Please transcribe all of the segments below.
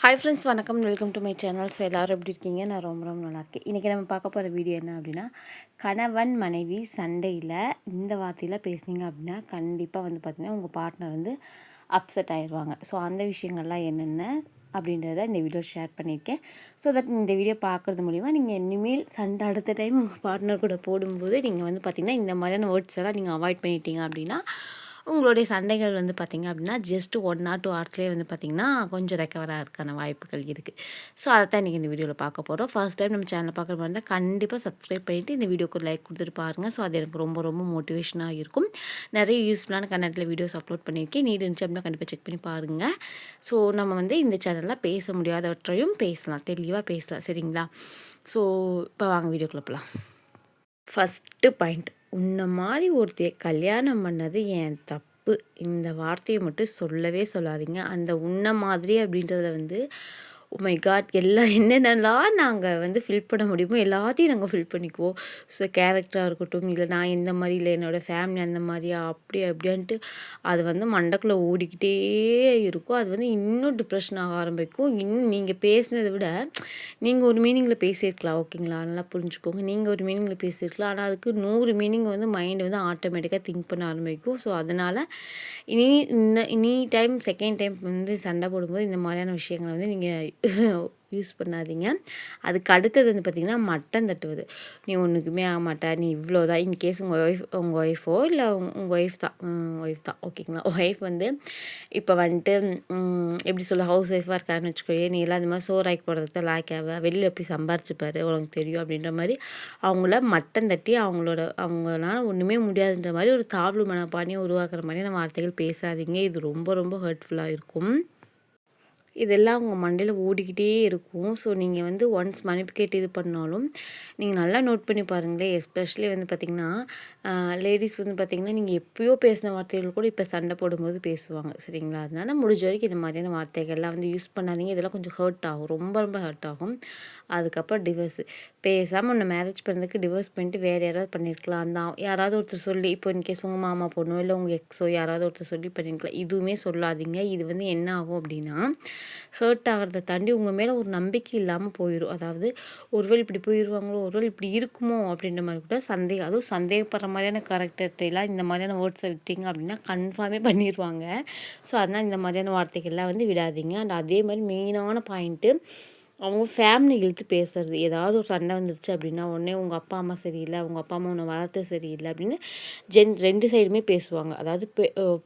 Hi friends வணக்கம். Welcome to my channels எல்லோரும் எப்படி இருக்கீங்க? நான் ரொம்ப ரொம்ப நல்லா இருக்கேன். இன்றைக்கி நம்ம பார்க்க போகிற வீடியோ என்ன அப்படின்னா கணவன் மனைவி சண்டையில் இந்த வார்த்தையில் பேசுனீங்க அப்படின்னா கண்டிப்பாக வந்து பார்த்திங்கன்னா உங்கள் பார்ட்னர் வந்து அப்செட் ஆயிடுவாங்க ஸோ அந்த விஷயங்கள்லாம் என்னென்ன அப்படின்றத இந்த வீடியோ ஷேர் பண்ணியிருக்கேன். ஸோ தட் இந்த வீடியோ பார்க்குறது மூலிமா நீங்கள் இனிமேல் சண்டை அடுத்த டைம் உங்கள் பார்ட்னர் கூட போடும்போது நீங்கள் வந்து பார்த்திங்கன்னா இந்த மாதிரியான வேர்ட்ஸ் எல்லாம் நீங்கள் அவாய்ட் பண்ணிட்டீங்க அப்படின்னா உங்களுடைய சண்டைகள் வந்து பார்த்திங்க அப்படின்னா ஜஸ்ட் ஒன் ஆர் டூ ஆர்ட்லேயே வந்து பார்த்திங்கன்னா கொஞ்சம் ரெக்கவராக இருக்கான வாய்ப்புகள் இருக்குது ஸோ அதை தான் இன்றைக்கி இந்த வீடியோவில் பார்க்க போகிறோம் ஃபர்ஸ்ட் டைம் நம்ம சேனல் பார்க்குற மாதிரி இருந்தால் கண்டிப்பாக சப்ஸ்கிரைப் பண்ணிவிட்டு இந்த வீடியோக்கு லைக் கொடுத்துட்டு பாருங்கள் ஸோ அது எனக்கு ரொம்ப ரொம்ப மோட்டிவேஷனாக இருக்கும். நிறைய யூஸ்ஃபுல்லான கன்னடத்தில் வீடியோஸ் அப்லோட் பண்ணியிருக்கேன். நீட் இருந்துச்சு அப்படின்னா கண்டிப்பாக செக் பண்ணி பாருங்கள் ஸோ நம்ம வந்து இந்த சேனலில் பேச முடியாதவற்றையும் பேசலாம். தெளிவாக பேசலாம். சரிங்களா? ஸோ இப்போ வாங்க வீடியோக்குள்ள போகலாம் ஃபஸ்ட்டு பாயிண்ட் உன்னை மாதிரி ஒருத்தைய கல்யாணம் பண்ணது என் தப்பு. இந்த வார்த்தையை மட்டும் சொல்லவே சொல்லாதீங்க. அந்த உன்னை மாதிரி அப்படின்றதுல வந்து Oh மை காட் எல்லாம் என்னென்னலாம் நாங்கள் வந்து ஃபில் பண்ண முடியுமோ எல்லாத்தையும் நாங்கள் ஃபில் பண்ணிக்குவோம். ஸோ கேரக்டராக இருக்கட்டும் இல்லை நான் இந்த மாதிரி இல்லை என்னோடய ஃபேமிலி அந்த மாதிரியா அப்படி அப்படின்ட்டு அது வந்து மண்டக்குள்ளே ஓடிக்கிட்டே இருக்கும். அது வந்து இன்னும் டிப்ரெஷன் ஆக ஆரம்பிக்கும். இன்னும் நீங்கள் பேசினதை விட நீங்கள் ஒரு மீனிங்கில் பேசியிருக்கலாம் ஓகேங்களா நல்லா புரிஞ்சுக்கோங்க. நீங்கள் ஒரு மீனிங்கில் பேசியிருக்கலாம். ஆனால் அதுக்கு நூறு மீனிங் வந்து மைண்டு வந்து ஆட்டோமேட்டிக்காக திங்க் பண்ண ஆரம்பிக்கும். ஸோ அதனால் இனி இந்த இனி டைம் செகண்ட் டைம் வந்து சண்டை போடும்போது இந்த மாதிரியான விஷயங்களை வந்து நீங்கள் யூஸ் பண்ணாதீங்க. அதுக்கு அடுத்தது வந்து பார்த்திங்கன்னா மட்டன் தட்டுவது. நீ ஒன்றுக்குமே ஆக மாட்டா. நீ இவ்வளோ தான் இன்கேஸ் உங்கள் ஒய்ஃப் உங்கள் ஒய்ஃபோ இல்லை உங்கள் ஒய்ஃப் தான். ஒய்ஃப் தான். ஓகேங்களா ஒய்ஃப் வந்து இப்போ வந்துட்டு எப்படி சொல்ல ஹவுஸ் ஒய்ஃபாக இருக்கான்னு வச்சுக்கோயே நீ எல்லாம் அந்த மாதிரி சோறாக்கி போடுறத லாய்க்காவ வெளியில் போய் சம்பாரிச்சுப்பாரு உனக்கு தெரியும் அப்படின்ற மாதிரி அவங்கள மட்டன் தட்டி அவங்களோட அவங்களால ஒன்றுமே முடியாதுன்ற மாதிரி ஒரு தாழ்வு மனப்பானியை உருவாக்குற மாதிரியான வார்த்தைகள் பேசாதீங்க. இது ரொம்ப ரொம்ப ஹர்ட்ஃபுல்லாக இருக்கும். இதெல்லாம் உங்கள் மண்டையில் ஓடிக்கிட்டே இருக்கும். ஸோ நீங்கள் வந்து ஒன்ஸ் மன்னிப்பு கேட்டு இது பண்ணாலும் நீங்கள் நல்லா நோட் பண்ணி பாருங்களேன். எஸ்பெஷலி வந்து பார்த்திங்கன்னா லேடிஸ் வந்து பார்த்திங்கன்னா நீங்கள் எப்போயோ பேசின வார்த்தைகள் கூட இப்போ சண்டை போடும்போது பேசுவாங்க. சரிங்களா? அதனால் முடிஞ்ச வரைக்கும் இந்த மாதிரியான வார்த்தைகள்லாம் வந்து யூஸ் பண்ணாதீங்க. இதெல்லாம் கொஞ்சம் ஹர்ட் ஆகும். ரொம்ப ரொம்ப ஹர்ட் ஆகும். அதுக்கப்புறம் டிவர்ஸ் பேசாமல் ஒன்று மேரேஜ் பண்ணுறதுக்கு டிவோர்ஸ் பண்ணிட்டு வேறு யாராவது பண்ணியிருக்கலாம் அந்த யாராவது ஒருத்தர் சொல்லி இப்போ இன்கேஸ் உங்கள் மாமா பொண்ணோ இல்லை உங்கள் எக்ஸோ யாராவது ஒருத்தர் சொல்லி பண்ணியிருக்கலாம் இதுவுமே சொல்லாதீங்க. இது வந்து என்ன ஆகும் அப்படின்னா ஹர்ட் ஆகிறத தாண்டி உங்கள் மேலே ஒரு நம்பிக்கை இல்லாமல் போயிடும். அதாவது ஒருவேளை இப்படி போயிடுவாங்களோ ஒருவேளை இப்படி இருக்குமோ அப்படின்ற மாதிரி கூட சந்தேகம். அதுவும் சந்தேகப்படுற மாதிரியான கேரக்டர்லாம் இந்த மாதிரியான வேர்ட்ஸ் எடுத்தீங்க அப்படின்னா கன்ஃபார்மே பண்ணிடுவாங்க ஸோ அதனால் இந்த மாதிரியான வார்த்தைகள்லாம் வந்து விடாதீங்க. அண்ட் அதே மாதிரி மெயினான பாயிண்ட்டு அவங்க ஃபேமிலி இழுத்து பேசுறது. ஏதாவது ஒரு சண்டை வந்துருச்சு அப்படின்னா உடனே உங்கள் அப்பா அம்மா சரியில்லை உங்கள் அப்பா அம்மா உன்னை வளர்த்து சரியில்லை அப்படின்னு ஜென் ரெண்டு சைடுமே பேசுவாங்க. அதாவது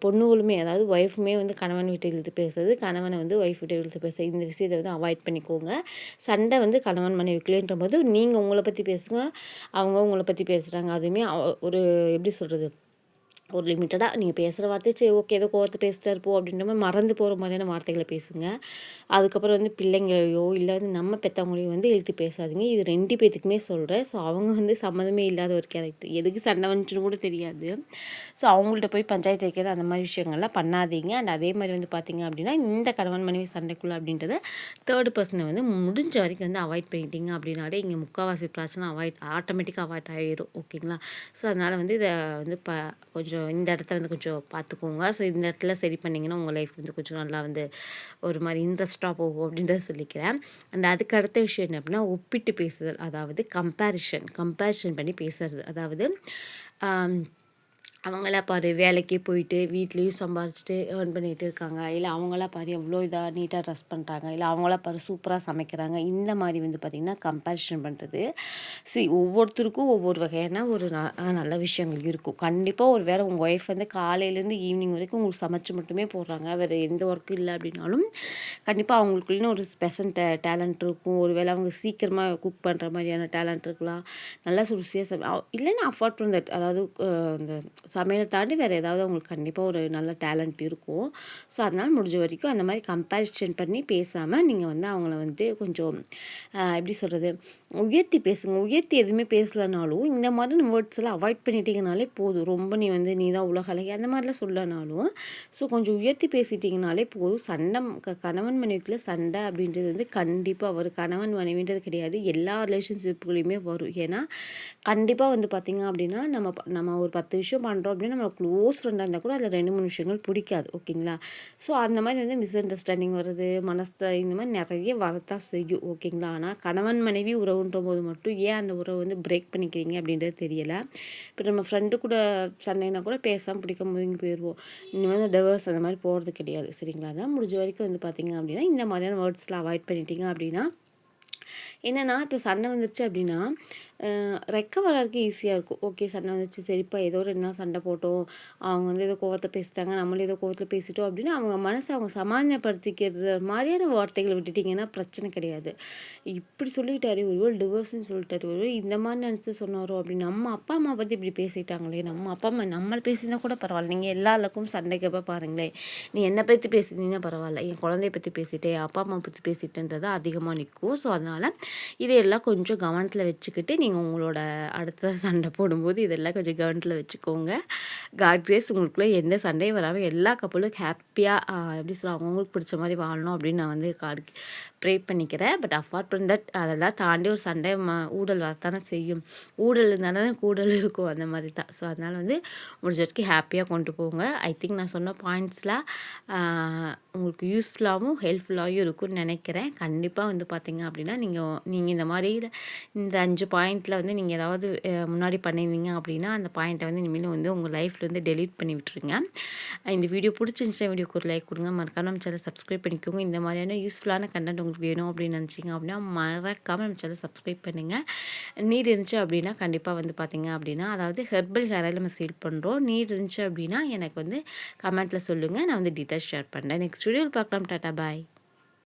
பொண்ணுகளுமே அதாவது ஒய்ஃபுமே வந்து கணவன் வீட்டை இழுத்து பேசுறது கணவனை வந்து ஒய்ஃப் வீட்டை இழுத்து பேசுறது. இந்த விஷயத்தை வந்து அவாய்ட் பண்ணிக்கோங்க. சண்டை வந்து கணவன் மனைவிக்குள்ளேன்ற போது நீங்கள் உங்களை பற்றி பேசுங்க அவங்க உங்களை பற்றி பேசுகிறாங்க அதுவுமே ஒரு எப்படி சொல்கிறது ஒரு லிமிட்டடாக நீங்கள் பேசுகிற வார்த்தையை சரி ஓகே ஏதோ கோவத்தை பேசிட்டா இருப்போம் அப்படின்ற மாதிரி மறந்து போகிற மாதிரியான வார்த்தைகளை பேசுங்க. அதுக்கப்புறம் வந்து பிள்ளைங்களையோ இல்லை வந்து நம்ம பெற்றவங்களையும் வந்து இழுத்து பேசாதீங்க. இது ரெண்டு பேத்துக்குமே சொல்கிறேன் ஸோ அவங்க வந்து சம்மந்தமே இல்லாத ஒரு கேரக்டர் எதுக்கு சண்டை வந்துச்சுன்னு கூட தெரியாது. ஸோ அவங்கள்ட்ட போய் பஞ்சாயத்து வைக்கிறது அந்த மாதிரி விஷயங்கள்லாம் பண்ணாதீங்க. அண்ட் அதே மாதிரி வந்து பார்த்திங்க அப்படின்னா இந்த கணவன் மனைவி சண்டைக்குள்ளே அப்படின்றத தேர்ட் பர்சனை வந்து முடிஞ்ச வரைக்கும் வந்து அவாய்ட் பண்ணிட்டீங்க அப்படின்னாலே இங்கே முக்கால்வாசி பிரச்சனை அவாய்ட் ஆட்டோமேட்டிக்காக அவாய்ட் ஆகிடும் ஓகேங்களா ஸோ அதனால் வந்து இதை வந்து ப கொஞ்சம் கொஞ்சம் இந்த இடத்த வந்து கொஞ்சம் பார்த்துக்கோங்க. ஸோ இந்த இடத்துல சரி பண்ணிங்கன்னா உங்கள் லைஃப் வந்து கொஞ்சம் நல்லா வந்து ஒரு மாதிரி இன்ட்ரெஸ்ட்டாக போகும் அப்படின்றத சொல்லிக்கிறேன். அண்ட் அதுக்கு அடுத்த விஷயம் என்ன அப்படின்னா ஒப்பிட்டு பேசுதல் அதாவது கம்பேரிஷன் கம்பேரிஷன் பண்ணி பேசுறது. அதாவது அவங்களாம் பாரு வேலைக்கு போயிட்டு வீட்லேயும் சம்பாரிச்சிட்டு ஏர்ன் பண்ணிகிட்டு இருக்காங்க. இல்லை அவங்களாம் பாரு எவ்வளோ இதாக நீட்டாக ட்ரெஸ் பண்ணுறாங்க இல்லை அவங்களாம் பாரு சூப்பராக சமைக்கிறாங்க. இந்த மாதிரி வந்து பார்த்திங்கன்னா கம்பேரிஷன் பண்ணுறது சரி ஒவ்வொருத்தருக்கும் ஒவ்வொரு வகையான ஒரு நல்ல விஷயங்கள் இருக்கும். கண்டிப்பாக ஒரு வேளை உங்கள் ஒய்ஃப் வந்து காலையிலேருந்து ஈவினிங் வரைக்கும் உங்களுக்கு சமைச்சு மட்டுமே போடுறாங்க. வேறு எந்த ஒர்க்கும் இல்லை அப்படின்னாலும் கண்டிப்பாக அவங்களுக்குள்ளே ஒரு ஸ்பெஷல் டே டேலண்ட் இருக்கும். ஒரு வேளை அவங்க சீக்கிரமாக குக் பண்ணுற மாதிரியான டேலண்ட் இருக்கலாம். நல்லா சுருசியாக சமை இல்லைன்னா அஃபோர்ட் பண்ண தட் அதாவது அந்த சமையலை தாண்டி வேறு ஏதாவது அவங்களுக்கு கண்டிப்பாக ஒரு நல்ல டேலண்ட் இருக்கும். ஸோ அதனால் முடிஞ்ச வரைக்கும் அந்த மாதிரி கம்பேரிஷன் பண்ணி பேசாமல் நீங்கள் வந்து அவங்கள வந்து கொஞ்சம் எப்படி சொல்கிறது உயர்த்தி பேசுங்க. உயர்த்தி எதுவுமே பேசலனாலும் இந்த மாதிரி வேர்ட்ஸ் எல்லாம் அவாய்ட் பண்ணிட்டீங்கனாலே போதும். ரொம்ப நீ வந்து நீ தான் உலக அழகி அந்த மாதிரிலாம் சொல்லனாலும் ஸோ கொஞ்சம் உயர்த்தி பேசிட்டிங்கனாலே போதும். சண்டை கணவன் மனைவிக்குள்ள சண்டை அப்படின்றது வந்து கண்டிப்பாக வரும். கணவன் மனைவின்றது கிடையாது. எல்லா ரிலேஷன்ஷிப்புகளையுமே வரும். ஏன்னா கண்டிப்பாக வந்து பார்த்திங்க அப்படின்னா நம்ம நம்ம ஒரு பத்து விஷயம் பண்ணுறோம் பண்ணுறோம் அப்படின்னா நம்ம க்ளோஸ் ஃப்ரெண்டாக இருந்தால் கூட அதில் ரெண்டு மூணு விஷயங்கள் பிடிக்காது ஓகேங்களா? ஸோ அந்த மாதிரி வந்து மிஸ் அண்டர்ஸ்டாண்டிங் வருது மனஸ்த இந்த மாதிரி நிறைய வரத்தான் செய்யும் ஓகேங்களா? ஆனால் கணவன் மனைவி உறவுன்ற போது மட்டும் ஏன் அந்த உறவை வந்து பிரேக் பண்ணிக்கிறீங்க அப்படின்றது தெரியலை. இப்போ நம்ம ஃப்ரெண்டு கூட சண்டைனா கூட பேசாமல் பிடிக்க முடிஞ்சு போயிடுவோம் இனிமேல் வந்து டிவர்ஸ் அந்த மாதிரி போகிறது கிடையாது சரிங்களா? அதெல்லாம் முடிஞ்ச வரைக்கும் வந்து பார்த்திங்க அப்படின்னா இந்த மாதிரியான வேர்ட்ஸ்லாம் அவாய்ட் பண்ணிட்டீங்க அப்படின்னா என்னென்னா இப்போ சண்டை வந்துருச்சு அப்படின்னா ரெக்கவர் ஆகிறதுக்கு ஈஸியாக இருக்கும். ஓகே சண்டை வந்துச்சு. சரிப்பா ஏதோ ரெண்டு நாள் சண்டை போட்டோம். அவங்க வந்து ஏதோ கோவத்தை பேசிட்டாங்க. நம்மளும் ஏதோ கோவத்தில் பேசிட்டோம் அப்படின்னு அவங்க மனசை அவங்க சமாதானப்படுத்திக்கிறது மாதிரியான வார்த்தைகளை விட்டுட்டிங்கன்னா பிரச்சனை கிடையாது. இப்படி சொல்லிட்டாரு ஒருவேள் டிவோர்ஸ்னு சொல்லிட்டாரு ஒருவேள் இந்த மாதிரி நினச்சி சொன்னாரோ அப்படின்னு நம்ம அப்பா அம்மா பற்றி இப்படி பேசிட்டாங்களே நம்ம அப்பா அம்மா நம்மளை பேசினா கூட பரவாயில்ல. நீங்கள் எல்லாருக்கும் சண்டைக்கப்போ பாருங்களேன். நீ என்னை பற்றி பேசினீங்கன்னா பரவாயில்ல. என் குழந்தைய பற்றி பேசிட்டேன் அப்பா அம்மா பற்றி பேசிட்டேன்றது அதிகமாக நிற்கும் ஸோ அதனால் இதையெல்லாம் கொஞ்சம் கவனத்தில் வச்சுக்கிட்டு நீங்கள் நீங்கள் உங்களோட அடுத்த சண்டை போடும்போது இதெல்லாம் கொஞ்சம் கவனத்தில் வச்சுக்கோங்க. காட் கிரேஸ் உங்களுக்குள்ளே எந்த சண்டையும் வராமல் எல்லா கப்பலும் ஹாப்பியாக எப்படி சொல்ல அவங்களுக்கு பிடிச்ச மாதிரி வாழணும் அப்படின்னு நான் வந்து காட் ப்ரே பண்ணிக்கிறேன். பட் அஃபார்ட் ஃப்ரம் தட் அதெல்லாம் தாண்டி ஒரு சண்டை ம ஊழல் வரத்தானே செய்யும். ஊழல் இருந்தாலும் கூடல் இருக்கும் அந்த மாதிரி தான். ஸோ அதனால் வந்து முடிஞ்ச வரைக்கும் ஹாப்பியாக கொண்டு போங்க. ஐ திங்க் நான் சொன்ன பாயிண்ட்ஸ்லாம் உங்களுக்கு யூஸ்ஃபுல்லாகவும் ஹெல்ப்ஃபுல்லாகவும் இருக்கும்னு நினைக்கிறேன். கண்டிப்பாக வந்து பார்த்தீங்க அப்படின்னா நீங்கள் நீங்கள் இந்த மாதிரி இந்த அஞ்சு பாயிண்ட் பாயிண்ட்டில் வந்து நீங்கள் ஏதாவது முன்னாடி பண்ணியிருந்தீங்க அப்படின்னா அந்த பாயிண்ட்டை வந்து இனிமேல் வந்து உங்கள் லைஃப்லேருந்து டெலீட் பண்ணி விட்டுருங்க. இந்த வீடியோ பிடிச்சிருந்துச்சா வீடியோக்கு ஒரு லைக் கொடுங்க. மறக்காம நம்ம சேனல் சப்ஸ்கிரைப் பண்ணிக்கோங்க. இந்த மாதிரியான யூஸ்ஃபுல்லான கண்டென்ட் உங்களுக்கு வேணும் அப்படின்னு நினச்சிங்க அப்படின்னா மறக்காமல் நம்ம சேனல் சப்ஸ்கிரைப் பண்ணுங்கள் நீட் இருந்துச்சு அப்படின்னா கண்டிப்பாக வந்து பார்த்திங்க அப்படின்னா அதாவது ஹெர்பல் ஹேர் ஆயில் நம்ம சேல் பண்ணுறோம் நீட் இருந்துச்சு அப்படின்னா எனக்கு வந்து கமெண்ட்டில் சொல்லுங்கள் நான் வந்து டீட்டெயில்ஸ் ஷேர் பண்ணுறேன் நெக்ஸ்ட் வீடியோவில் பார்க்கலாம். Tata bye.